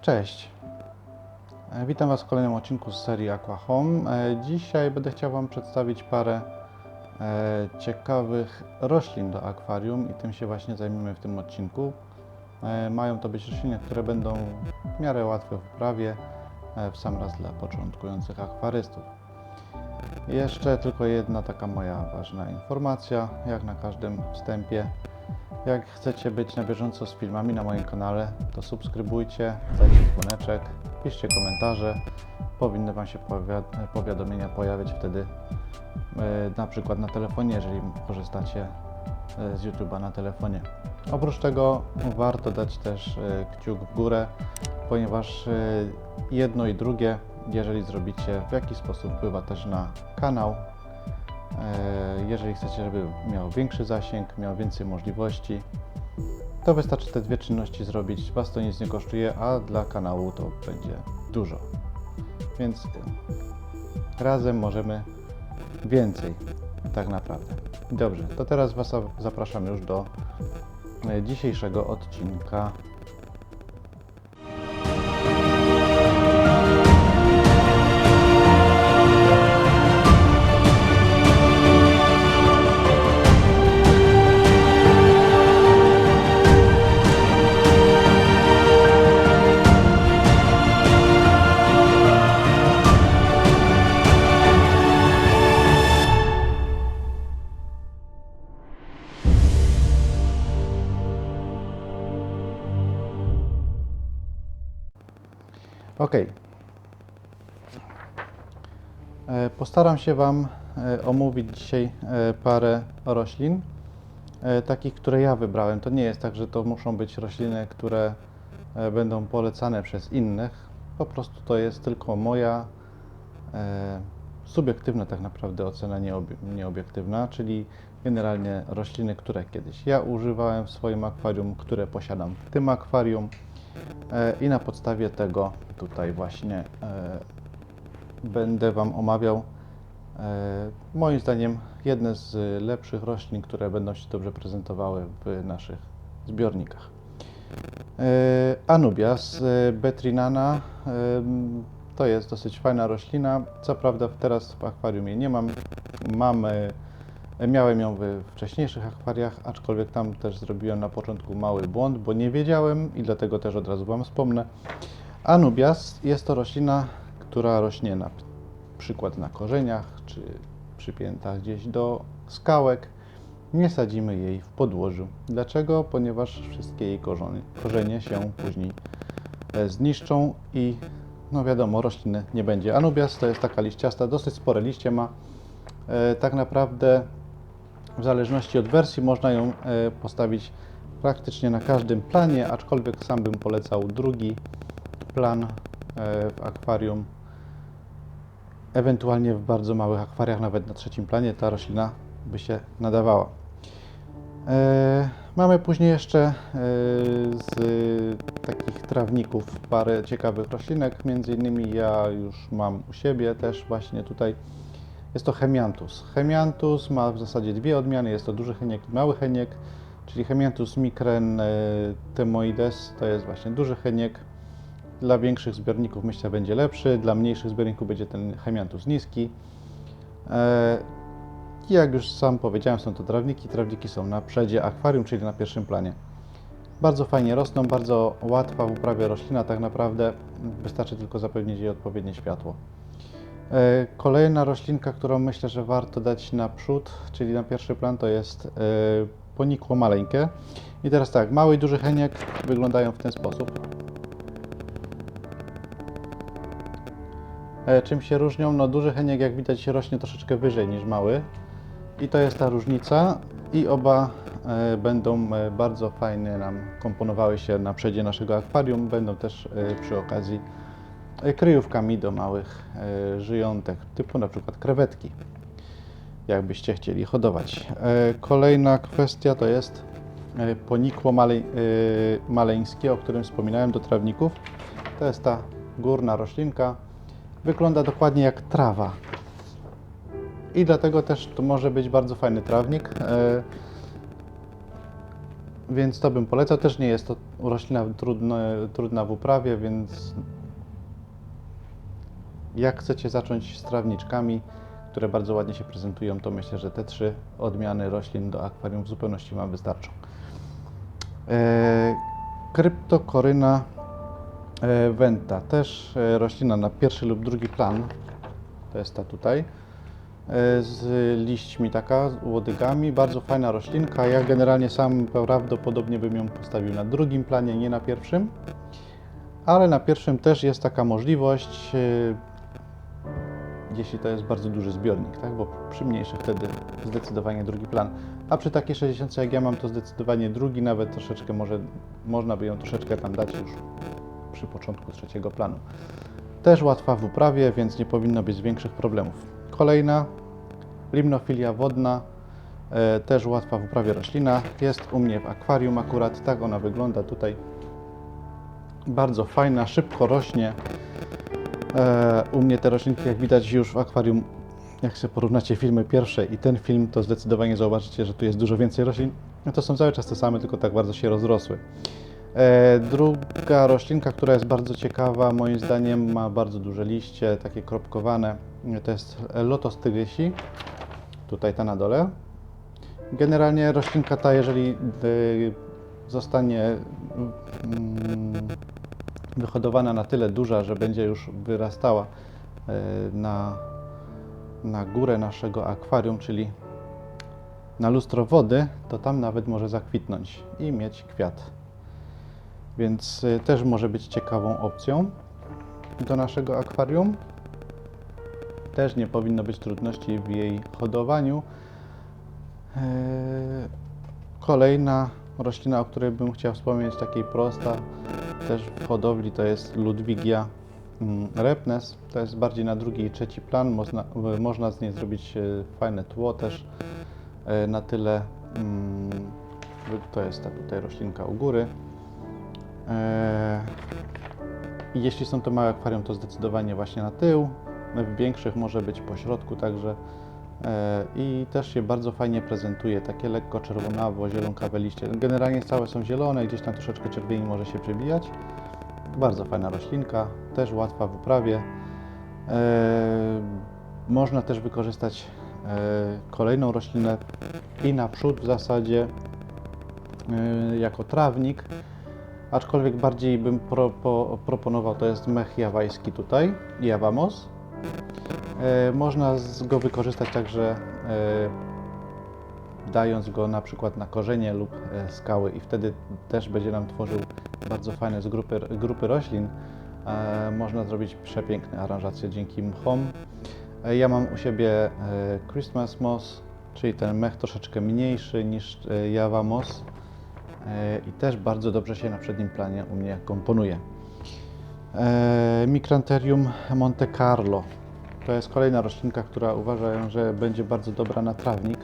Cześć. E, Witam Was w kolejnym odcinku z serii Aqua Home. E, Dzisiaj będę chciał Wam przedstawić parę e, ciekawych roślin do akwarium i tym się właśnie zajmiemy w tym odcinku. Mają to być rośliny, które będą w miarę łatwe w uprawie, w sam raz dla początkujących akwarystów. Jeszcze tylko jedna taka moja ważna informacja, jak na każdym wstępie. Jak chcecie być na bieżąco z filmami na moim kanale, to subskrybujcie, dajcie dzwoneczek, piszcie komentarze. Powinny Wam się powiad- powiadomienia pojawiać wtedy e, na przykład na telefonie, jeżeli korzystacie e, z YouTube'a na telefonie. Oprócz tego warto dać też e, kciuk w górę, ponieważ jedno i drugie, jeżeli zrobicie, w jakiś sposób wpływa też na kanał, Jeżeli chcecie, żeby miał większy zasięg, miał więcej możliwości, to wystarczy te dwie czynności zrobić. Was to nic nie kosztuje, a dla kanału to będzie dużo. Więc e, razem możemy więcej, tak naprawdę. Dobrze, to teraz Was zapraszam już do e, dzisiejszego odcinka. Postaram się Wam e, omówić dzisiaj e, parę roślin, e, takich, które ja wybrałem. To nie jest tak, że to muszą być rośliny, które będą polecane przez innych. Po prostu to jest tylko moja subiektywna tak naprawdę ocena, nieobie- nieobiektywna, czyli generalnie rośliny, które kiedyś ja używałem w swoim akwarium, które posiadam w tym akwarium. I na podstawie tego tutaj właśnie będę Wam omawiał moim zdaniem jedne z lepszych roślin, które będą się dobrze prezentowały w naszych zbiornikach. E, Anubias e, betrinana e, to jest dosyć fajna roślina. Co prawda teraz w akwarium jej nie mam. Mam e, Miałem ją we wcześniejszych akwariach, aczkolwiek tam też zrobiłem na początku mały błąd, bo nie wiedziałem i dlatego też od razu Wam wspomnę. Anubias jest to roślina, która rośnie na przykład na korzeniach czy przypięta gdzieś do skałek. Nie sadzimy jej w podłożu. Dlaczego? Ponieważ wszystkie jej korzenie, korzenie się później e, zniszczą i no wiadomo, rośliny nie będzie. Anubias to jest taka liściasta, dosyć spore liście ma. E, Tak naprawdę w zależności od wersji można ją e, postawić praktycznie na każdym planie, aczkolwiek sam bym polecał drugi plan w akwarium. Ewentualnie w bardzo małych akwariach, nawet na trzecim planie, ta roślina by się nadawała. E, Mamy później jeszcze e, z takich trawników parę ciekawych roślinek. Między innymi ja już mam u siebie też właśnie tutaj jest to Hemianthus. Hemianthus ma w zasadzie dwie odmiany. Jest to duży heniek i mały heniek, czyli Hemianthus micren e, temoides to jest właśnie duży heniek. Dla większych zbiorników myślę będzie lepszy, dla mniejszych zbiorników będzie ten Hemianthus niski. E, jak już sam powiedziałem, są to trawniki. Trawniki są na przedzie akwarium, czyli na pierwszym planie. Bardzo fajnie rosną, bardzo łatwa w uprawie roślina, tak naprawdę wystarczy tylko zapewnić jej odpowiednie światło. E, Kolejna roślinka, którą myślę, że warto dać naprzód, czyli na pierwszy plan, to jest e, ponikło maleńkie. I teraz tak, mały i duży heniek wyglądają w ten sposób. Czym się różnią? No duży heniek, jak widać, rośnie troszeczkę wyżej niż mały. I to jest ta różnica. I oba e, będą e, bardzo fajnie nam komponowały się na przedzie naszego akwarium. Będą też e, przy okazji e, kryjówkami do małych e, żyjątek, typu na przykład krewetki, jakbyście chcieli hodować. E, Kolejna kwestia to jest e, ponikło male, e, maleńskie, o którym wspominałem do trawników. To jest ta górna roślinka. Wygląda dokładnie jak trawa. I dlatego też to może być bardzo fajny trawnik. E, więc to bym polecał. Też nie jest to roślina trudna w uprawie, więc jak chcecie zacząć z trawniczkami, które bardzo ładnie się prezentują, to myślę, że te trzy odmiany roślin do akwarium w zupełności Wam wystarczą. E, kryptokoryna e, venta, też e, roślina na pierwszy lub drugi plan. To jest ta tutaj. E, z liśćmi taka, z łodygami. Bardzo fajna roślinka. Ja generalnie sam prawdopodobnie bym ją postawił na drugim planie, nie na pierwszym. Ale na pierwszym też jest taka możliwość, jeśli to jest bardzo duży zbiornik, tak? bo przy mniejszych wtedy zdecydowanie drugi plan. A przy takiej 60 jak ja mam, to zdecydowanie drugi, nawet troszeczkę może, można by ją troszeczkę tam dać już przy początku trzeciego planu. Też łatwa w uprawie, więc nie powinno być większych problemów. Kolejna, limnofilia wodna, e, też łatwa w uprawie roślina. Jest u mnie w akwarium akurat, tak ona wygląda tutaj. Bardzo fajna, szybko rośnie. E, u mnie te roślinki, jak widać już w akwarium, jak sobie porównacie filmy pierwsze i ten film, to zdecydowanie zobaczycie, że tu jest dużo więcej roślin. No to są cały czas te same, tylko tak bardzo się rozrosły. E, druga roślinka, która jest bardzo ciekawa, moim zdaniem ma bardzo duże liście, takie kropkowane, to jest Lotos tygrysi, tutaj ta na dole. Generalnie roślinka ta, jeżeli y, zostanie mm, wyhodowana na tyle duża, że będzie już wyrastała e, na, na górę naszego akwarium, czyli na lustro wody, to tam nawet może zakwitnąć i mieć kwiat. Więc e, też może być ciekawą opcją do naszego akwarium. Też nie powinno być trudności w jej hodowaniu. E, Kolejna roślina, o której bym chciał wspomnieć, takiej prosta, też w hodowli, to jest Ludwigia mm, repnes. To jest bardziej na drugi i trzeci plan. Można, można z niej zrobić fajne tło też na tyle. mm, To jest ta tutaj roślinka u góry. E, jeśli są to małe akwarium, to zdecydowanie właśnie na tył. W większych może być po środku, także E, i też się bardzo fajnie prezentuje, takie lekko czerwonawo, zielonkawe liście. Generalnie całe są zielone, gdzieś tam troszeczkę czerwieni może się przebijać. Bardzo fajna roślinka, też łatwa w uprawie. E, Można też wykorzystać e, kolejną roślinę i naprzód w zasadzie e, jako trawnik, aczkolwiek bardziej bym pro, po, proponował, to jest mech jawajski tutaj, Jawamos. E, Można z- go wykorzystać także e, dając go na przykład na korzenie lub e, skały i wtedy też będzie nam tworzył bardzo fajne z grupy, grupy roślin. E, Można zrobić przepiękne aranżacje dzięki mchom. E, Ja mam u siebie e, Christmas Moss, czyli ten mech troszeczkę mniejszy niż e, Java Moss i też bardzo dobrze się na przednim planie u mnie komponuje. E, Micrantherium Monte Carlo. To jest kolejna roślinka, która uważam, że będzie bardzo dobra na trawnik.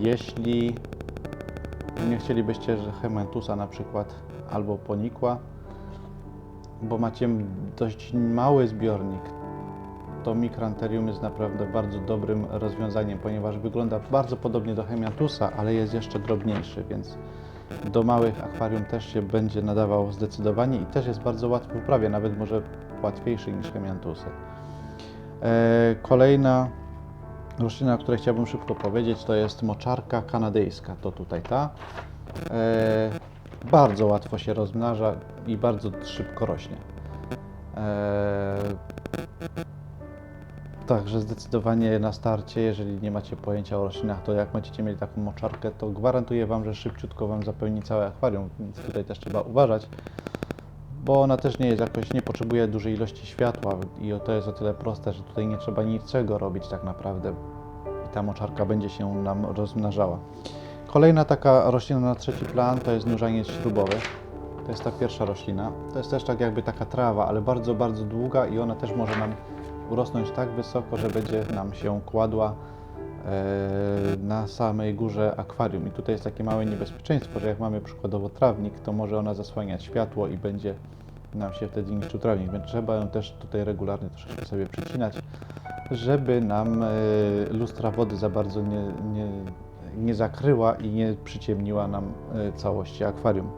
Jeśli nie chcielibyście, że Hementusa na przykład albo ponikła, bo macie dość mały zbiornik, to Micrantherium jest naprawdę bardzo dobrym rozwiązaniem, ponieważ wygląda bardzo podobnie do Hemiantusa, ale jest jeszcze drobniejszy, więc do małych akwarium też się będzie nadawał zdecydowanie i też jest bardzo łatwy w uprawie, nawet może łatwiejszy niż Hemiantusy. E, Kolejna roślina, o której chciałbym szybko powiedzieć, to jest moczarka kanadyjska. To tutaj ta. E, Bardzo łatwo się rozmnaża i bardzo szybko rośnie. Także zdecydowanie na starcie, jeżeli nie macie pojęcia o roślinach, to jak będziecie mieli taką moczarkę, to gwarantuję Wam, że szybciutko Wam zapełni całe akwarium, więc tutaj też trzeba uważać bo ona też nie jest jakoś, nie potrzebuje dużej ilości światła i to jest o tyle proste, że tutaj nie trzeba niczego robić tak naprawdę i ta moczarka będzie się nam rozmnażała. Kolejna taka roślina na trzeci plan to jest nurzaniec śrubowy. To jest ta pierwsza roślina. To jest też tak jakby taka trawa, ale bardzo, bardzo długa i ona też może nam urosnąć tak wysoko, że będzie nam się kładła e, na samej górze akwarium. I tutaj jest takie małe niebezpieczeństwo, że jak mamy przykładowo trawnik, to może ona zasłaniać światło i będzie nam się wtedy niszczył trawnik, więc trzeba ją też tutaj regularnie troszeczkę sobie przycinać, żeby nam e, lustra wody za bardzo nie, nie, nie zakryła i nie przyciemniła nam e, całości akwarium.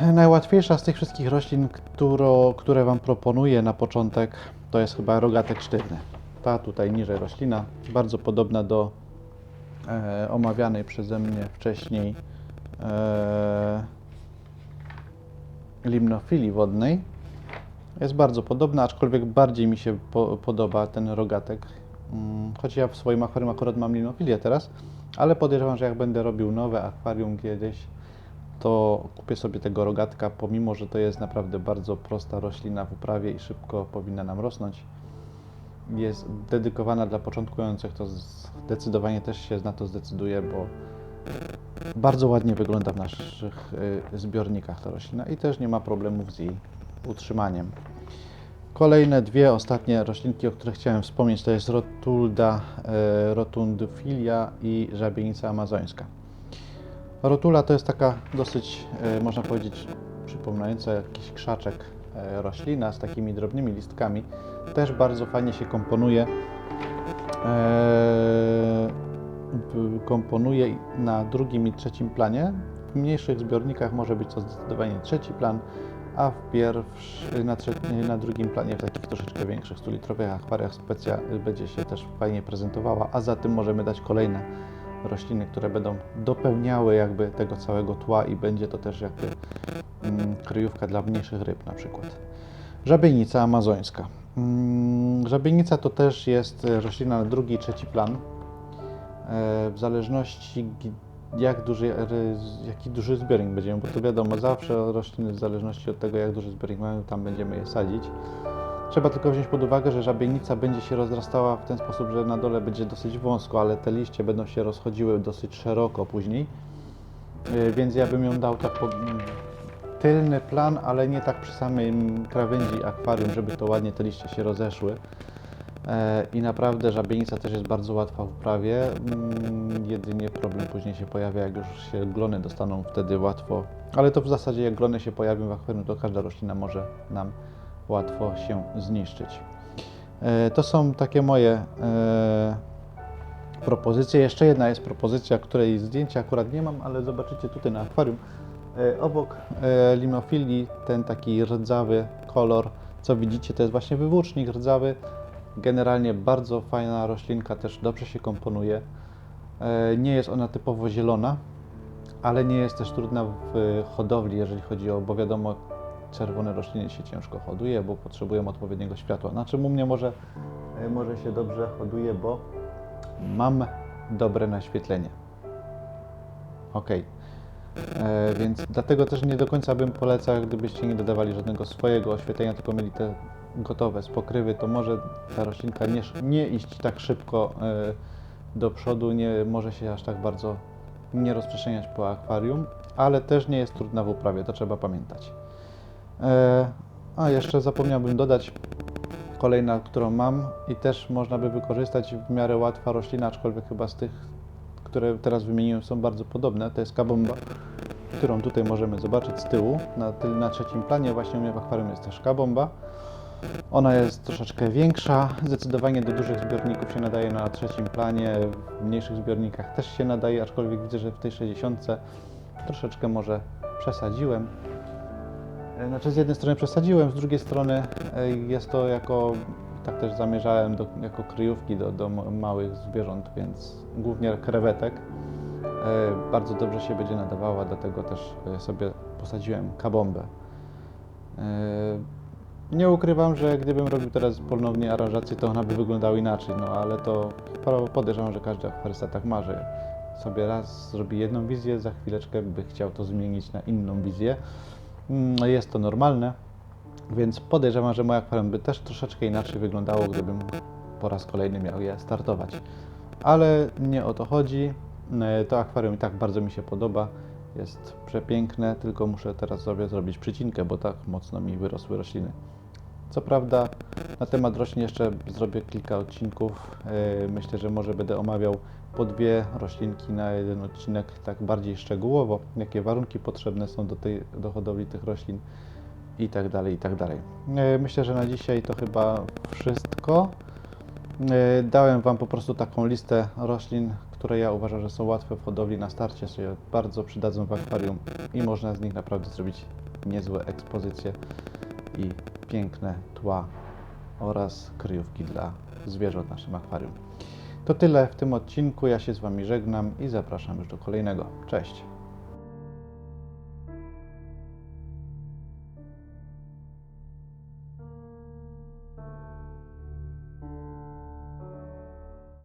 Najłatwiejsza z tych wszystkich roślin, które Wam proponuję na początek, to jest chyba rogatek sztywny. Ta tutaj niżej roślina, bardzo podobna do e, omawianej przeze mnie wcześniej e, limnofilii wodnej. Jest bardzo podobna, aczkolwiek bardziej mi się po, podoba ten rogatek. Mm, Choć ja w swoim akwarium akurat mam limnofilię teraz, ale podejrzewam, że jak będę robił nowe akwarium kiedyś, to kupię sobie tego rogatka, pomimo że to jest naprawdę bardzo prosta roślina w uprawie i szybko powinna nam rosnąć. Jest dedykowana dla początkujących, to zdecydowanie też się na to zdecyduje, bo bardzo ładnie wygląda w naszych y, zbiornikach ta roślina i też nie ma problemów z jej utrzymaniem. Kolejne dwie ostatnie roślinki, o których chciałem wspomnieć, to jest Rotulda e, rotundofilia i żabienica amazońska. Rotula to jest taka dosyć, e, można powiedzieć, przypominająca jakiś krzaczek e, roślina z takimi drobnymi listkami. Też bardzo fajnie się komponuje. E, komponuje na drugim i trzecim planie. W mniejszych zbiornikach może być to zdecydowanie trzeci plan, a w pierwszy, na, na drugim planie w takich troszeczkę większych 100-litrowych akwariach specja będzie się też fajnie prezentowała, a za tym możemy dać kolejne rośliny, które będą dopełniały jakby tego całego tła i będzie to też jakby mm, kryjówka dla mniejszych ryb na przykład. Żabienica amazońska. Mm, Żabienica to też jest e, roślina na drugi i trzeci plan. E, W zależności jak duży, ry- jaki duży zbiornik będziemy, bo to wiadomo, zawsze rośliny w zależności od tego jak duży zbiornik mają, tam będziemy je sadzić. Trzeba tylko wziąć pod uwagę, że żabienica będzie się rozrastała w ten sposób, że na dole będzie dosyć wąsko, ale te liście będą się rozchodziły dosyć szeroko później. Yy, Więc ja bym ją dał tak po, tylny plan, ale nie tak przy samej krawędzi akwarium, żeby to ładnie te liście się rozeszły. E, I naprawdę żabienica też jest bardzo łatwa w uprawie. Mm, Jedynie problem później się pojawia, jak już się glony dostaną wtedy łatwo. Ale to w zasadzie jak glony się pojawią w akwarium, to każda roślina może nam łatwo się zniszczyć. E, To są takie moje e, propozycje. Jeszcze jedna jest propozycja, której zdjęcia akurat nie mam, ale zobaczycie tutaj na akwarium. E, Obok limofilii ten taki rdzawy kolor, co widzicie, to jest właśnie wywłócznik rdzawy. Generalnie bardzo fajna roślinka, też dobrze się komponuje. Nie jest ona typowo zielona, ale nie jest też trudna w hodowli, jeżeli chodzi o, bo wiadomo, czerwone rośliny się ciężko hoduje, bo potrzebują odpowiedniego światła. Na czym u mnie może, e, może się dobrze hoduje, bo mam dobre naświetlenie. Ok. E, więc dlatego też nie do końca bym polecał, gdybyście nie dodawali żadnego swojego oświetlenia, tylko mieli te gotowe z pokrywy, to może ta roślinka nie, nie iść tak szybko e, do przodu, nie może się aż tak bardzo nie rozprzestrzeniać po akwarium, ale też nie jest trudna w uprawie, to trzeba pamiętać. E, a jeszcze zapomniałbym dodać kolejna, którą mam i też można by wykorzystać w miarę łatwa roślina, aczkolwiek chyba z tych, które teraz wymieniłem są bardzo podobne, to jest kabomba, którą tutaj możemy zobaczyć z tyłu, na, na trzecim planie właśnie u mnie w akwarium jest też kabomba. Ona jest troszeczkę większa, zdecydowanie do dużych zbiorników się nadaje na trzecim planie, w mniejszych zbiornikach też się nadaje, aczkolwiek widzę, że w tej 60 troszeczkę może przesadziłem. E, Znaczy z jednej strony przesadziłem, z drugiej strony e, jest to jako, tak też zamierzałem, do, jako kryjówki do, do ma- małych zwierząt, więc głównie krewetek. E, Bardzo dobrze się będzie nadawała, dlatego też sobie posadziłem kabombę. Nie ukrywam, że gdybym robił teraz ponownie aranżację, to ona by wyglądała inaczej, no ale to po- podejrzewam, że każdy akwarysta tak marzy. Sobie raz zrobi jedną wizję, za chwileczkę by chciał to zmienić na inną wizję. Mm, Jest to normalne, więc podejrzewam, że moje akwarium by też troszeczkę inaczej wyglądało, gdybym po raz kolejny miał je startować. Ale nie o to chodzi. E, To akwarium i tak bardzo mi się podoba. Jest przepiękne, tylko muszę teraz sobie zrobić przycinkę, bo tak mocno mi wyrosły rośliny. Co prawda, na temat roślin jeszcze zrobię kilka odcinków. E, Myślę, że może będę omawiał po dwie roślinki na jeden odcinek, tak bardziej szczegółowo, jakie warunki potrzebne są do, tej, do hodowli tych roślin i tak dalej, i tak dalej. E, Myślę, że na dzisiaj to chyba wszystko. E, Dałem Wam po prostu taką listę roślin, które ja uważam, że są łatwe w hodowli na starcie, się bardzo przydadzą w akwarium i można z nich naprawdę zrobić niezłe ekspozycje i piękne tła oraz kryjówki dla zwierząt w naszym akwarium. To tyle w tym odcinku. Ja się z Wami żegnam i zapraszam już do kolejnego. Cześć!